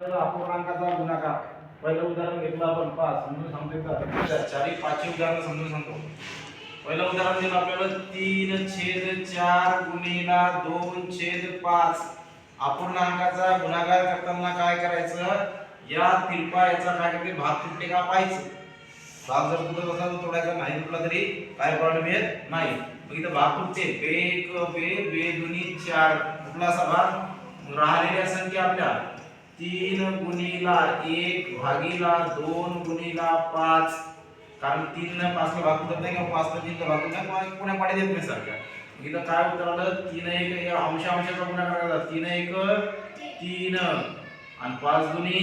अपूर्णांकाचा गुणाकार पहिलं उदाहरण घेतलं आपण. पाच समजून सांगतो का? चारी पाचवी उदाहरण समजून सांगतो. पहिलं उदाहरण दिलं आपल्याला. तीन छेद चार गुणिला दोन छेद पाच. अपूर्णांकाचा गुणाकार करताना काय करायचं? या तिरपा काय करते? भाग तुटते का? पाहायचं. भाग जर तुटत असला तर तोडायचा नाही तुटला तरी काय प्रॉब्लेम येत नाही. मग इथं भाग तुटते. बे एक बे बे दुनी चार. कुठला असा भाग? राहिलेल्या संख्या आपल्या. तीन गुणीला एक भागीला दोन गुणीला पाच. कारण तीन न पाचला भाग तुटत नाही किंवा पाच तीन भाग नाही? पुण्या पाडी देत नाही सारख्या इथं काय उत्तर आलं? तीन एक अंश अंशाचा गुणाकार करायचा तीन एक तीन. आणि पाच दुनी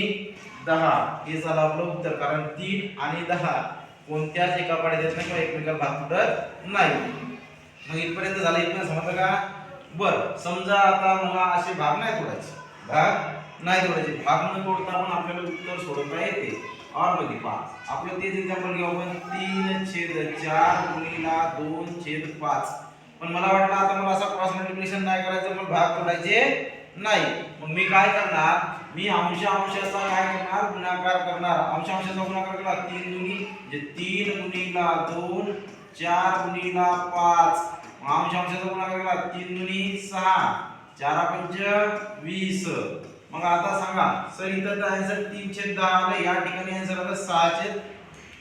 दहा. हे झालं आपलं उत्तर. कारण तीन आणि दहा कोणत्याच एका पाड्या देत नाही किंवा एकमेकाला भाग तुटत नाही. मग इथपर्यंत झालं इथपर्यंत समजलं का? बरं समजा आता मला असे भाग नाही तोडायचे भाग नाही तोडायचे भाग न तोडता पण आपल्याला उत्तर सोडवता येते. और पाच. आपलं तेच एक्झाम्पल घेऊ आपण. तीन छेद चार गुणिला दोन छेद पाच. पण मला वाटलं आता मला असं क्रॉस मल्टिप्लिकेशन नाही करायचं पण भाग तोडायचे नाही. मग मी काय करणार? मी अंश अंशाचा काय करणार? गुणाकार करणार. अंश अंशाचा गुणाकार केला. तीन गुणी म्हणजे तीन गुणिला दोन चार गुणिला पाच. मग अंश अंशाचा गुणाकार केला. तीन गुणी सहा. चारा पंच वीस. मग आता सांगा सर इथं तर आन्सर तीनशे दहा आलं. या ठिकाणी आन्सर आलं सहाशे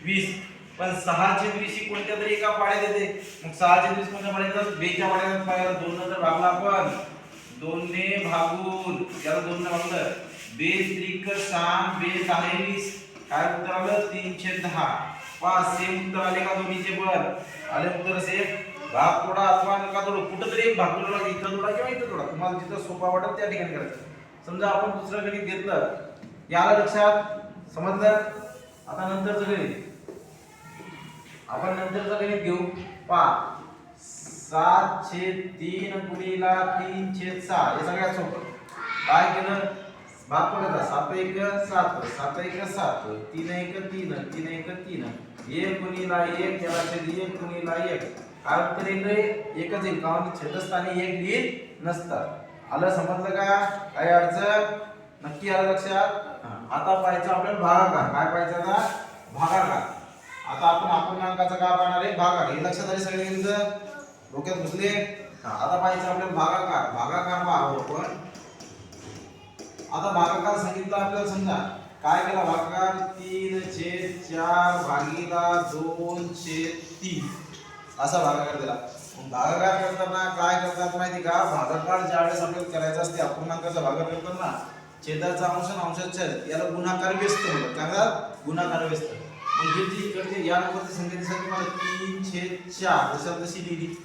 वीस. पण सहाशे वीस ही कोणत्या तरी एका पाड्यात येते. मग सहाशे वीस कोणत्या पाड्यात येतात? बेच्या पाड्यात पाहिजे दोन नंतर भागला आपण. दोनने भागून. याला दोन भागलं बे त्रिक सहा बे दहा वीस. काय उत्तर आलं? तीनशे दहा. पाच सेम उत्तर आले का दोन्हीचे पण? आले उत्तर सेम भाग थोडा अथवा नका थोडं कुठं तरी भाग थोडा इथं थोडा किंवा इथं थोडा तुम्हाला जिथं सोपा वाटत त्या ठिकाणी करायचं समजा आपण दुसरं गणित घेतलं याला लक्षात समजलं? आता नंतरचं गणित. आपण नंतरचं गणित घेऊ. पा सात छेद तीन गुणीला तीन छेद सहा. हे सगळ्यात सोपं. काय केलं? भाग पडत सात एक सात. सात एक सात. तीन एक तीन. तीन एक तीन. एक गुणीला एक त्याला छेद एक गुणीला एक. काय उत्तर येतंय? एकच येईल कारण छेदस्थानी एक लिहित नसतात आलं समजलं का? काय अडचण? नक्की आलं लक्षात? हा. आता पाहायचं आपल्याला भागाकार. काय पाहायचं आता? भागाकार. आता आपण अपूर्णांकाचा काय पाहणार आहे? भागाकार. हे लक्षात आले सगळ्यांचं डोक्यात घुसले हा, आता पाहायचं आपल्याला भागाकार. भागाकार पाहू आपण. आता भागाकार सांगितलं आपल्याला समजा. काय केला भागाकार? तीन छेद चार भागीला दोन छेद तीन. असा भागाकार दिला भागाकार करताना काय करतात माहिती का? भागाकार ज्यावेळेस आपल्याला करायचा असते अपूर्णांकाचा भागाकार करताना छेदाचा अंश आणि छेद याला गुणाकार व्यस्त म्हणतात. काय म्हणतात? गुणाकार व्यस्त. हे जी इकडचे या नंबरची संख्या दिसत मला तीन छेद चार. जसं तशी लिहिली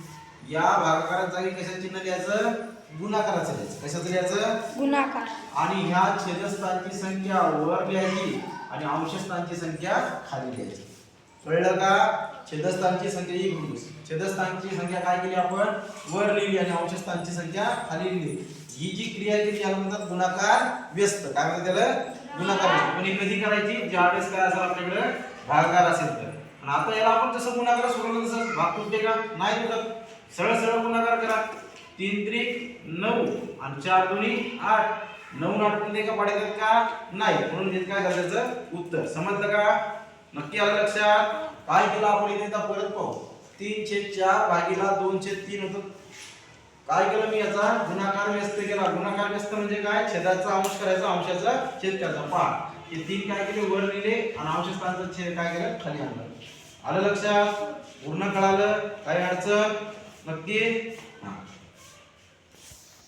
या भागाकारात जागी कशाचं चिन्ह लिहायचं? गुणाकाराचं लिहायचं. कशाचं लिहायचं? गुणाकार. आणि ह्या छेदस्थानची संख्या वर लिहायची आणि अंशस्थानची संख्या खाली लिहायची. कळलं का? छेदस्थानची संख्या ही गुणूस छेदस्थानची संख्या काय केली आपण? वर लिहिली आणि अंशस्थानची संख्या खाली लिहिली. ही जी क्रिया केली याला म्हणतात गुणाकार व्यस्त. काय म्हणतात त्याला? गुणाकार व्यस्त. पण ही कधी करायची? ज्यावेळेस काय असेल आपल्याकडे? भागाकार असेल तर. आणि आता याला आपण जसं गुणाकार सोडवलं तसं भाग तुटते का? नाही तुटत सरळ सरळ गुणाकार करा. तीन त्रिक नऊ आणि चार दोन्ही आठ. नऊ आठ कोणते का पाड्यात का? नाही. म्हणून काय झालं उत्तर. समजलं का? नक्की आलं लक्षात. काय केलं आपण इथे आता परत पाहू. तीन छेद चार भागीला दोन छेद तीन होतं. काय केलं मी याचा? गुणाकार व्यस्त केला. गुणाकार व्यस्त म्हणजे काय? छेदाचा अंश करायचा अंशाचा छेद करायचा. पहा. हे तीन काय केले? वर लिहिले आणि अंशस्थानचा छेद काय केलं? खाली आणलं. आलं लक्षात? पूर्ण कळालं? काही अडचण? नक्की?